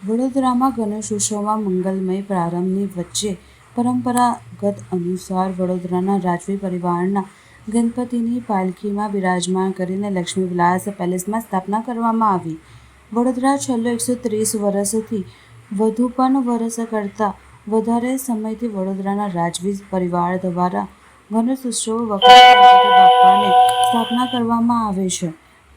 વડોદરામાં ગણેશ ઉત્સવમાં મંગલમય પ્રારંભની વચ્ચે પરંપરાગત અનુસાર વડોદરાના રાજવી પરિવારના ગણપતિની પાલખીમાં બિરાજમાન કરીને લક્ષ્મી વિલાસ પેલેસમાં સ્થાપના કરવામાં આવી. વડોદરા છેલ્લો એકસો ત્રીસ વર્ષથી વધુ પણ વર્ષ કરતાં વધારે સમયથી વડોદરાના રાજવી પરિવાર દ્વારા ગણેશોત્સવ વખતે ગણપતિ બાપ્પાની સ્થાપના કરવામાં આવે છે.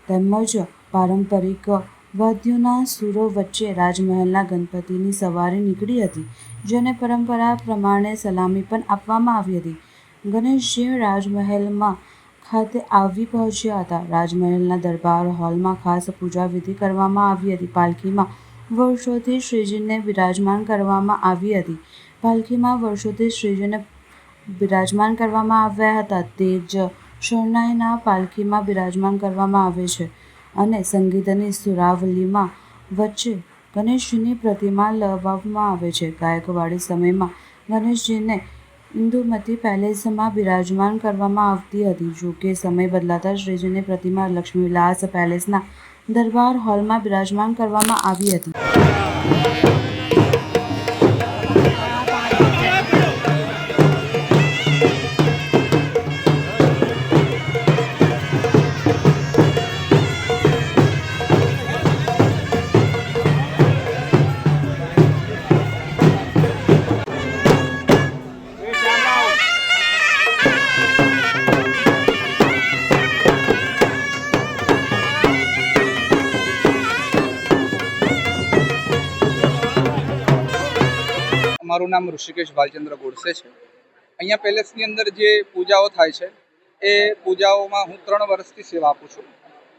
તેમજ પારંપરિક વાદ્યોના સૂરો વચ્ચે રાજમહેલના ગણપતિની સવારી નીકળી હતી, જેને પરંપરા પ્રમાણે સલામી પણ આપવામાં આવી હતી. ગણેશજી રાજમહેલમાં ખાતે આવી પહોંચ્યા હતા. રાજમહેલના દરબાર હોલમાં ખાસ પૂજા વિધિ કરવામાં આવી હતી. પાલખીમાં વર્ષોથી શ્રીજીને બિરાજમાન કરવામાં આવી હતી. પાલખીમાં વર્ષોથી શ્રીજીને બિરાજમાન કરવામાં આવ્યા હતા. તે જ શરણાઈના પાલખીમાં બિરાજમાન કરવામાં આવે છે. અને સંગીતની સુરાવલીમાં વચ્ચે ગણેશજીની પ્રતિમા લવામાં આવે છે. ગાયકવાડી સમયમાં ગણેશજીને ઇન્દુમતી પેલેસમાં બિરાજમાન કરવામાં આવતી હતી. જો કે સમય બદલાતા શ્રીજીની પ્રતિમા લક્ષ્મીવિલાસ પેલેસના દરબાર હોલમાં બિરાજમાન કરવામાં આવી હતી. મારું નામ ઋષિકેશ ભાલચંદ્ર ગોડસે છે. અહીંયા પેલેસની અંદર જે પૂજાઓ થાય છે, એ પૂજાઓમાં હું ત્રણ વર્ષથી સેવા આપું છું.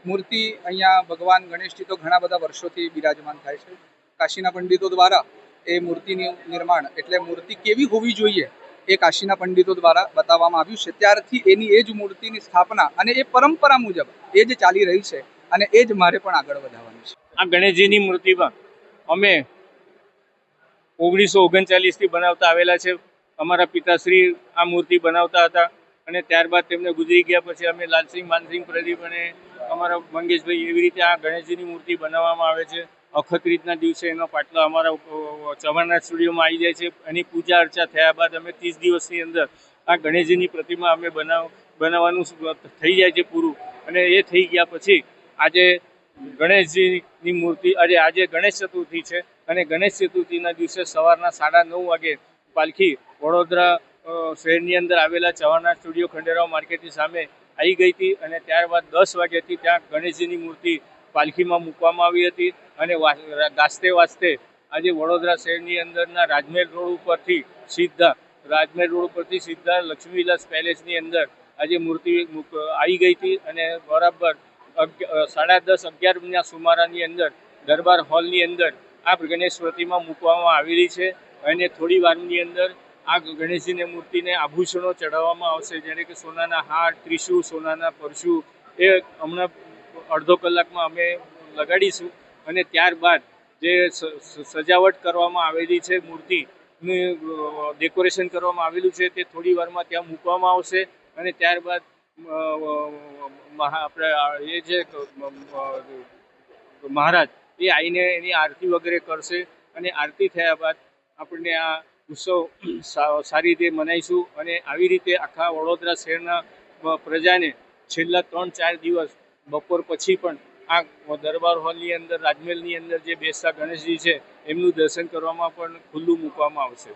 મૂર્તિ અહીંયા ભગવાન ગણેશજી તો ઘણા બધા વર્ષોથી બિરાજમાન થાય છે. કાશીના પંડિતો દ્વારા એ મૂર્તિનું નિર્માણ એટલે મૂર્તિ કેવી હોવી જોઈએ એ કાશીના પંડિતો દ્વારા બતાવવામાં આવ્યું છે. ત્યારથી એની એ જ મૂર્તિની સ્થાપના અને એ પરંપરા મુજબ એ જ ચાલી રહી છે અને એ જ મારે પણ આગળ વધારવાની છે. આ ગણેશજીની મૂર્તિ પણ અમે ઓગણીસો ઓગણચાલીસથી બનાવતા આવેલા છે. અમારા પિતાશ્રી આ મૂર્તિ બનાવતા હતા અને ત્યારબાદ તેમને ગુજરી ગયા પછી અમે લાલસિંહ માનસિંહ પ્રદીપ અને અમારા મંગેશભાઈ એવી રીતે આ ગણેશજીની મૂર્તિ બનાવવામાં આવે છે. અખત રીતના દિવસે એનો પાટલો અમારા અ, સ્ટુડિયોમાં આવી જાય છે. એની પૂજા અર્ચા થયા બાદ અમે ત્રીસ દિવસની અંદર આ ગણેશજીની પ્રતિમા અમે બનાવ બનાવવાનું થઈ જાય છે પૂરું. અને એ થઈ ગયા પછી આજે ગણેશજીની મૂર્તિ આજે આજે ગણેશ ચતુર્થી છે અને ગણેશ ચતુર્થીના દિવસે સવારના સાડા નવ વાગે પાલખી વડોદરા શહેરની અંદર આવેલા ચવાણના સ્ટુડિયો ખંડેરાવ માર્કેટની સામે આવી ગઈ હતી અને ત્યારબાદ દસ વાગ્યાથી ત્યાં ગણેશજીની મૂર્તિ પાલખીમાં મૂકવામાં આવી હતી અને વા- ગાજતે વાજતે આજે વડોદરા શહેરની અંદરના રાજમહેલ રોડ ઉપરથી સીધા, રાજમહેલ રોડ ઉપરથી સીધા લક્ષ્મીવિલાસ પેલેસની અંદર આજે મૂર્તિ આવી ગઈ હતી અને બરાબર સાડા દસ અગિયારના સુમારાની અંદર, દરબાર હોલની અંદર આ ગણેશ પ્રતિમા મૂકવામાં આવેલી છે. અને થોડી વારની અંદર આ ગણેશજીની મૂર્તિને આભૂષણો ચઢાવવામાં આવશે. જેને કે સોનાના હાર, ત્રિશૂળ, સોનાના પરશુ, એ હમણાં અડધો કલાકમાં અમે લગાડીશું. અને ત્યારબાદ જે સજાવટ કરવામાં આવેલી છે, મૂર્તિનું ડેકોરેશન કરવામાં આવેલું છે, તે થોડી વારમાં ત્યાં મૂકવામાં આવશે. અને ત્યારબાદ આપણે એ જે મહારાજ, એ આવીને એની આરતી વગેરે કરશે અને આરતી થયા બાદ આપણને આ ઉત્સવ સારી રીતે મનાવીશું અને આવી રીતે આખા વડોદરા શહેરના પ્રજાને છેલ્લા ત્રણ ચાર દિવસ બપોર પછી પણ આ દરબાર હોલની અંદર, રાજમહેલની અંદર જે બેસતા ગણેશજી છે, એમનું દર્શન કરવામાં પણ ખુલ્લું મૂકવામાં આવશે.